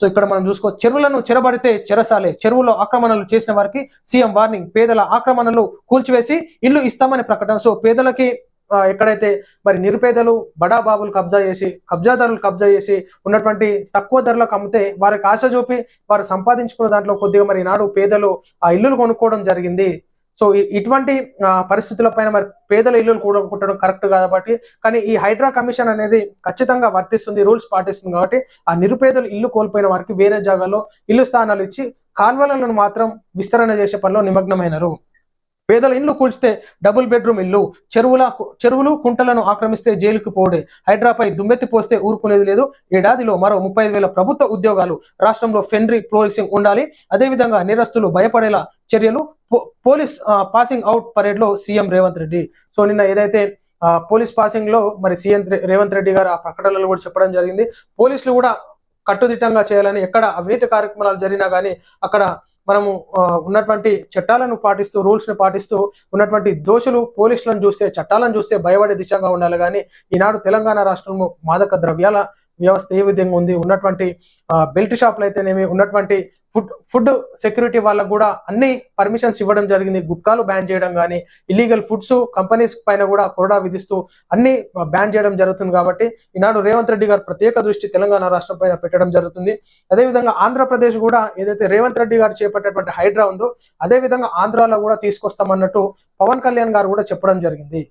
So ఇక్కడ మనం చూసుకో చెరువులను చెరబడితే చెరసాలే. చెరువులో ఆక్రమణలు చేసిన వారికి సీఎం వార్నింగ్. పేదల ఆక్రమణలు కూల్చివేసి ఇల్లు ఇస్తామని ప్రకటన. సో పేదలకి ఎక్కడైతే మరి నిరుపేదలు బడా బాబులు కబ్జా చేసి కబ్జాదారులు కబ్జా చేసి ఉన్నటువంటి తక్కువ ధరలకు అమ్మితే వారికి ఆశ చూపి వారు సంపాదించుకున్న దాంట్లో కొద్దిగా మరి నాడు పేదలు ఆ ఇల్లులు కొనుక్కోవడం జరిగింది. సో ఇటువంటి పరిస్థితుల పైన మరి పేదల ఇల్లులు కూడా కుట్టడం కరెక్ట్ కాబట్టి కానీ ఈ హైడ్రా కమిషన్ అనేది ఖచ్చితంగా వర్తిస్తుంది రూల్స్ పాటిస్తుంది కాబట్టి ఆ నిరుపేదలు ఇల్లు కోల్పోయిన వారికి వేరే జాగాలో ఇల్లు స్థానాలు ఇచ్చి కాల్వలను మాత్రం విస్తరణ చేసే పనిలో నిమగ్నమైనరు. పేదల ఇల్లు కూల్చితే డబుల్ బెడ్రూమ్ ఇల్లు చెరువుల చెరువులు కుంటలను ఆక్రమిస్తే జైలుకు పోడే హైడ్రాపై దుమ్మెత్తి పోస్తే ఊరుకునేది లేదు. ఏడాదిలో మరో ముప్పై ఐదు వేల ప్రభుత్వ ఉద్యోగాలు రాష్ట్రంలో ఫెండ్రీ పోలీసింగ్ ఉండాలి. అదేవిధంగా నిరస్తులు భయపడేలా చర్యలు పో- పోలీస్ పాసింగ్ అవుట్ పరేడ్లో సీఎం రేవంత్ రెడ్డి. సో నిన్న ఏదైతే పోలీస్ పాసింగ్లో మరి సీఎం రేవంత్ రెడ్డి గారు ఆ ప్రకటనలు కూడా చెప్పడం జరిగింది. పోలీసులు కూడా కట్టుదిట్టంగా చేయాలని ఎక్కడ అవినీతి కార్యక్రమాలు జరిగినా కానీ అక్కడ మనము ఆ, ఉన్నటువంటి చట్టాలను పాటిస్తూ రూల్స్ని పాటిస్తూ ఉన్నటువంటి దోషులు పోలీసులను చూస్తే చట్టాలను చూస్తే భయపడే దిశగా ఉండాలి. కానీ ఈనాడు తెలంగాణ రాష్ట్రంలో మాదక ద్రవ్యాల వ్యవస్థ ఏ విధంగా ఉంది? ఉన్నటువంటి బెల్ట్ షాప్లు అయితేనేమి? ఉన్నటువంటి ఫుడ్ ఫుడ్ సెక్యూరిటీ వాళ్ళకు కూడా అన్ని పర్మిషన్స్ ఇవ్వడం జరిగింది. గుట్కాలు బ్యాన్ చేయడం కానీ ఇల్లీగల్ ఫుడ్స్ కంపెనీస్ పైన కూడా కొరడా విధిస్తూ అన్ని బ్యాన్ చేయడం జరుగుతుంది కాబట్టి ఈనాడు రేవంత్ రెడ్డి గారు ప్రత్యేక దృష్టి తెలంగాణ రాష్ట్రం పైన పెట్టడం జరుగుతుంది. అదేవిధంగా ఆంధ్రప్రదేశ్ కూడా ఏదైతే రేవంత్ రెడ్డి గారు చేపట్టేటువంటి హైడ్రా ఉందో అదే విధంగా ఆంధ్రాలో కూడా తీసుకొస్తామన్నట్టు పవన్ కళ్యాణ్ గారు కూడా చెప్పడం జరిగింది.